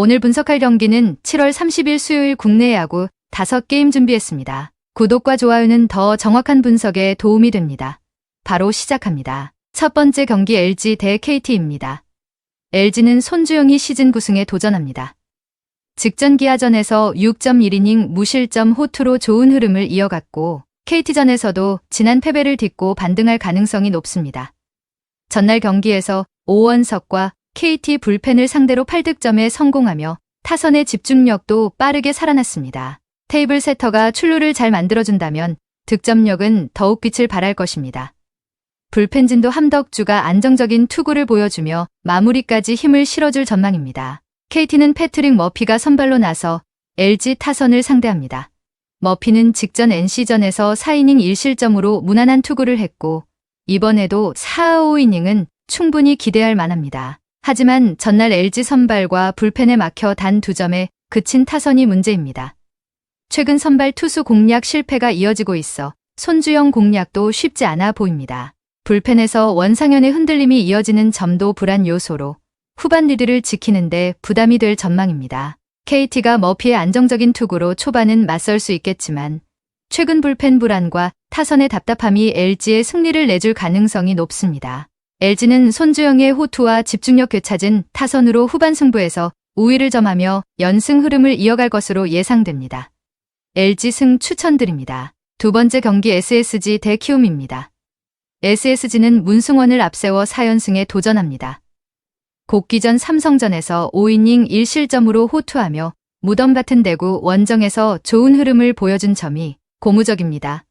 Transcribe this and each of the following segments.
오늘 분석할 경기는 7월 30일 수요일 국내 야구 5게임 준비했습니다. 구독과 좋아요는 더 정확한 분석에 도움이 됩니다. 바로 시작합니다. 첫 번째 경기 LG 대 KT입니다. LG는 손주영이 시즌 9승에 도전합니다. 직전 기아전에서 6.1이닝 무실점 호투로 좋은 흐름을 이어갔고 KT전에서도 지난 패배를 딛고 반등할 가능성이 높습니다. 전날 경기에서 오원석과 KT 불펜을 상대로 8득점에 성공하며 타선의 집중력도 빠르게 살아났습니다. 테이블 세터가 출루를 잘 만들어준다면 득점력은 더욱 빛을 발할 것입니다. 불펜진도 함덕주가 안정적인 투구를 보여주며 마무리까지 힘을 실어줄 전망입니다. KT는 패트릭 머피가 선발로 나서 LG 타선을 상대합니다. 머피는 직전 NC전에서 4이닝 1실점으로 무난한 투구를 했고 이번에도 4, 5이닝은 충분히 기대할 만합니다. 하지만 전날 LG 선발과 불펜에 막혀 단 2점에 그친 타선이 문제입니다. 최근 선발 투수 공략 실패가 이어지고 있어 손주영 공략도 쉽지 않아 보입니다. 불펜에서 원상현의 흔들림이 이어지는 점도 불안 요소로 후반 리드를 지키는데 부담이 될 전망입니다. KT가 머피의 안정적인 투구로 초반은 맞설 수 있겠지만 최근 불펜 불안과 타선의 답답함이 LG의 승리를 내줄 가능성이 높습니다. LG는 손주영의 호투와 집중력 되찾은 타선으로 후반 승부에서 우위를 점하며 연승 흐름을 이어갈 것으로 예상됩니다. LG 승 추천드립니다. 두 번째 경기 SSG 대 키움입니다. SSG는 문승원을 앞세워 4연승에 도전합니다. 곡기전 삼성전에서 5이닝 1실점으로 호투하며 무덤 같은 대구 원정에서 좋은 흐름을 보여준 점이 고무적입니다.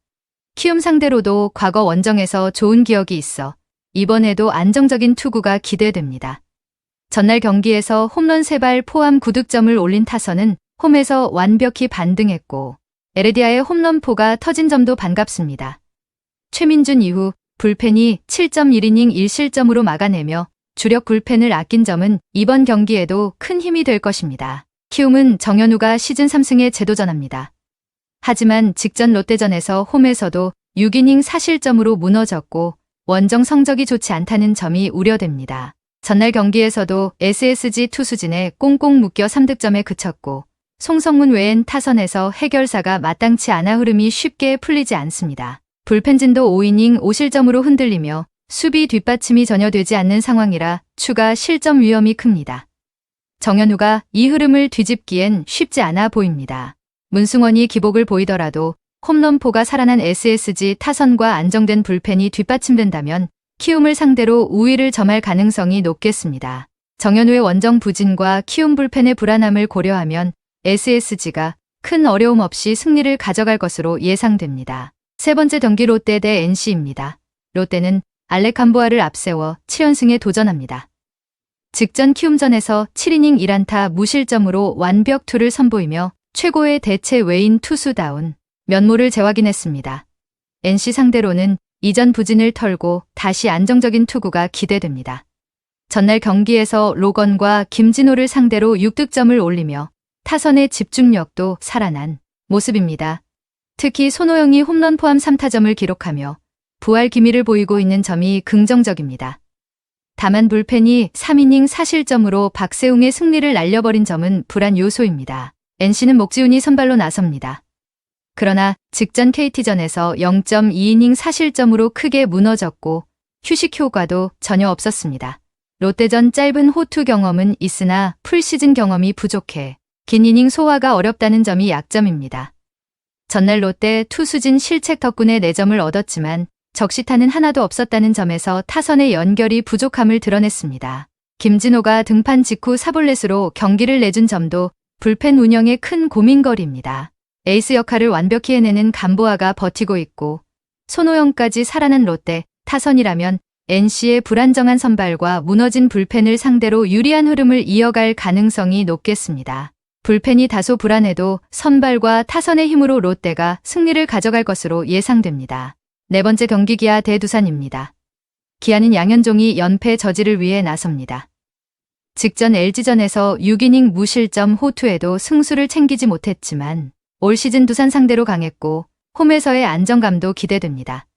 키움 상대로도 과거 원정에서 좋은 기억이 있어 이번에도 안정적인 투구가 기대됩니다. 전날 경기에서 홈런 3발 포함 9득점을 올린 타선은 홈에서 완벽히 반등했고 에르디아의 홈런포가 터진 점도 반갑습니다. 최민준 이후 불펜이 7.1이닝 1실점으로 막아내며 주력 불펜을 아낀 점은 이번 경기에도 큰 힘이 될 것입니다. 키움은 정현우가 시즌 3승에 재도전합니다. 하지만 직전 롯데전에서 홈에서도 6이닝 4실점으로 무너졌고 원정 성적이 좋지 않다는 점이 우려됩니다. 전날 경기에서도 SSG 투수진에 꽁꽁 묶여 3득점에 그쳤고 송성문 외엔 타선에서 해결사가 마땅치 않아 흐름이 쉽게 풀리지 않습니다. 불펜진도 5이닝 5실점으로 흔들리며 수비 뒷받침이 전혀 되지 않는 상황이라 추가 실점 위험이 큽니다. 정현우가 이 흐름을 뒤집기엔 쉽지 않아 보입니다. 문승원이 기복을 보이더라도 홈런포가 살아난 SSG 타선과 안정된 불펜이 뒷받침된다면 키움을 상대로 우위를 점할 가능성이 높겠습니다. 정현우의 원정 부진과 키움 불펜의 불안함을 고려하면 SSG가 큰 어려움 없이 승리를 가져갈 것으로 예상됩니다. 세 번째 경기 롯데 대 NC입니다. 롯데는 알레캄보아를 앞세워 7연승에 도전합니다. 직전 키움전에서 7이닝 1안타 무실점으로 완벽 투를 선보이며 최고의 대체 외인 투수다운 면모를 재확인했습니다. NC 상대로는 이전 부진을 털고 다시 안정적인 투구가 기대됩니다. 전날 경기에서 로건과 김진호를 상대로 6득점을 올리며 타선의 집중력도 살아난 모습입니다. 특히 손호영이 홈런 포함 3타점을 기록하며 부활 기미를 보이고 있는 점이 긍정적입니다. 다만 불펜이 3이닝 4실점으로 박세웅의 승리를 날려버린 점은 불안 요소입니다. NC는 목지훈이 선발로 나섭니다. 그러나 직전 KT전에서 0.2이닝 4실점으로 크게 무너졌고 휴식 효과도 전혀 없었습니다. 롯데전 짧은 호투 경험은 있으나 풀시즌 경험이 부족해 긴 이닝 소화가 어렵다는 점이 약점입니다. 전날 롯데 투수진 실책 덕분에 4점을 얻었지만 적시타는 하나도 없었다는 점에서 타선의 연결이 부족함을 드러냈습니다. 김진호가 등판 직후 사볼렛으로 경기를 내준 점도 불펜 운영의 큰 고민거리입니다. 에이스 역할을 완벽히 해내는 감보아가 버티고 있고 손호영까지 살아난 롯데 타선이라면 NC의 불안정한 선발과 무너진 불펜을 상대로 유리한 흐름을 이어갈 가능성이 높겠습니다. 불펜이 다소 불안해도 선발과 타선의 힘으로 롯데가 승리를 가져갈 것으로 예상됩니다. 네 번째 경기 기아 대두산입니다. 기아는 양현종이 연패 저지를 위해 나섭니다. 직전 LG전에서 6이닝 무실점 호투에도 승수를 챙기지 못했지만 올 시즌 두산 상대로 강했고 홈에서의 안정감도 기대됩니다.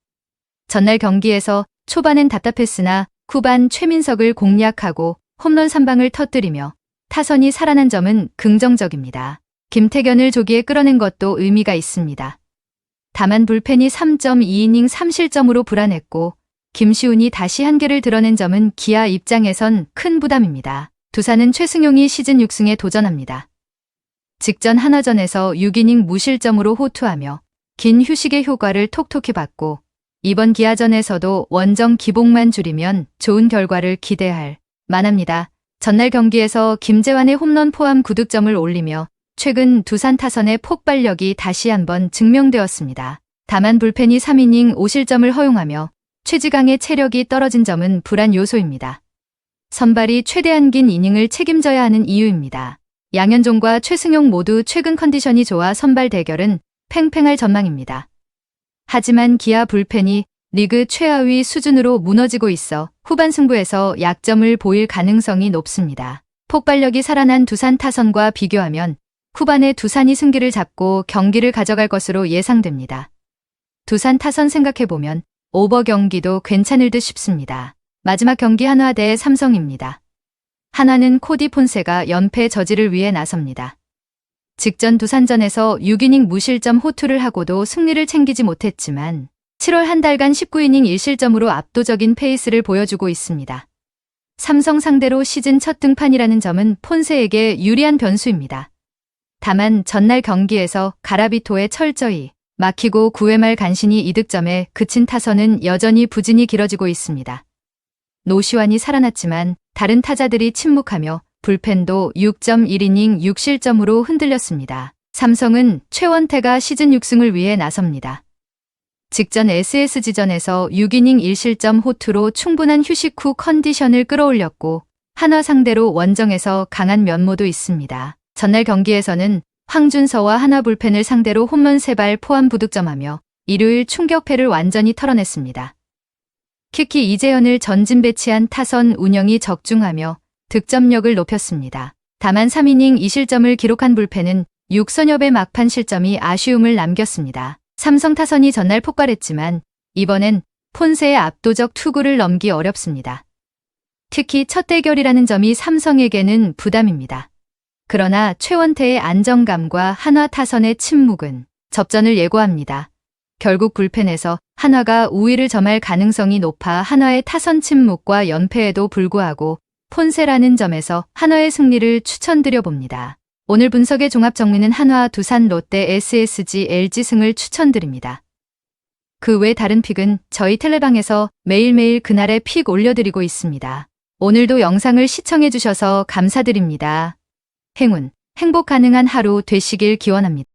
전날 경기에서 초반엔 답답했으나 후반 최민석을 공략하고 홈런 3방을 터뜨리며 타선이 살아난 점은 긍정적입니다. 김태견을 조기에 끌어낸 것도 의미가 있습니다. 다만 불펜이 3.2이닝 3실점으로 불안했고 김시훈이 다시 한계를 드러낸 점은 기아 입장에선 큰 부담입니다. 두산은 최승용이 시즌 6승에 도전합니다. 직전 한화전에서 6이닝 무실점으로 호투하며 긴 휴식의 효과를 톡톡히 받고 이번 기아전에서도 원정 기복만 줄이면 좋은 결과를 기대할 만합니다. 전날 경기에서 김재환의 홈런 포함 9득점을 올리며 최근 두산 타선의 폭발력이 다시 한번 증명되었습니다. 다만 불펜이 3이닝 5실점을 허용하며 최지강의 체력이 떨어진 점은 불안 요소입니다. 선발이 최대한 긴 이닝을 책임져야 하는 이유입니다. 양현종과 최승용 모두 최근 컨디션이 좋아 선발 대결은 팽팽할 전망입니다. 하지만 기아 불펜이 리그 최하위 수준으로 무너지고 있어 후반 승부에서 약점을 보일 가능성이 높습니다. 폭발력이 살아난 두산 타선과 비교하면 후반에 두산이 승기를 잡고 경기를 가져갈 것으로 예상됩니다. 두산 타선 생각해보면 오버 경기도 괜찮을 듯 싶습니다. 마지막 경기 한화 대 삼성입니다. 한화는 코디 폰세가 연패 저지를 위해 나섭니다. 직전 두산전에서 6이닝 무실점 호투를 하고도 승리를 챙기지 못했지만 7월 한 달간 19이닝 1실점으로 압도적인 페이스를 보여주고 있습니다. 삼성 상대로 시즌 첫 등판이라는 점은 폰세에게 유리한 변수입니다. 다만 전날 경기에서 가라비토에 철저히 막히고 9회 말 간신히 이득점에 그친 타선은 여전히 부진이 길어지고 있습니다. 노시환이 살아났지만 다른 타자들이 침묵하며 불펜도 6.1이닝 6실점으로 흔들렸습니다. 삼성은 최원태가 시즌 6승을 위해 나섭니다. 직전 SSG전에서 6이닝 1실점 호투로 충분한 휴식 후 컨디션을 끌어올렸고 한화 상대로 원정에서 강한 면모도 있습니다. 전날 경기에서는 황준서와 하나 불펜을 상대로 홈런 3발 포함 부득점하며 일요일 충격패를 완전히 털어냈습니다. 특히 이재현을 전진 배치한 타선 운영이 적중하며 득점력을 높였습니다. 다만 3이닝 2실점을 기록한 불펜은 6선엽의 막판 실점이 아쉬움을 남겼습니다. 삼성 타선이 전날 폭발했지만 이번엔 폰세의 압도적 투구를 넘기 어렵습니다. 특히 첫 대결이라는 점이 삼성에게는 부담입니다. 그러나 최원태의 안정감과 한화 타선의 침묵은 접전을 예고합니다. 결국 불펜에서 한화가 우위를 점할 가능성이 높아 한화의 타선 침묵과 연패에도 불구하고 폰세라는 점에서 한화의 승리를 추천드려 봅니다. 오늘 분석의 종합 정리는 한화, 두산, 롯데, SSG, LG 승을 추천드립니다. 그 외 다른 픽은 저희 텔레방에서 매일매일 그날의 픽 올려드리고 있습니다. 오늘도 영상을 시청해주셔서 감사드립니다. 행운, 행복 가능한 하루 되시길 기원합니다.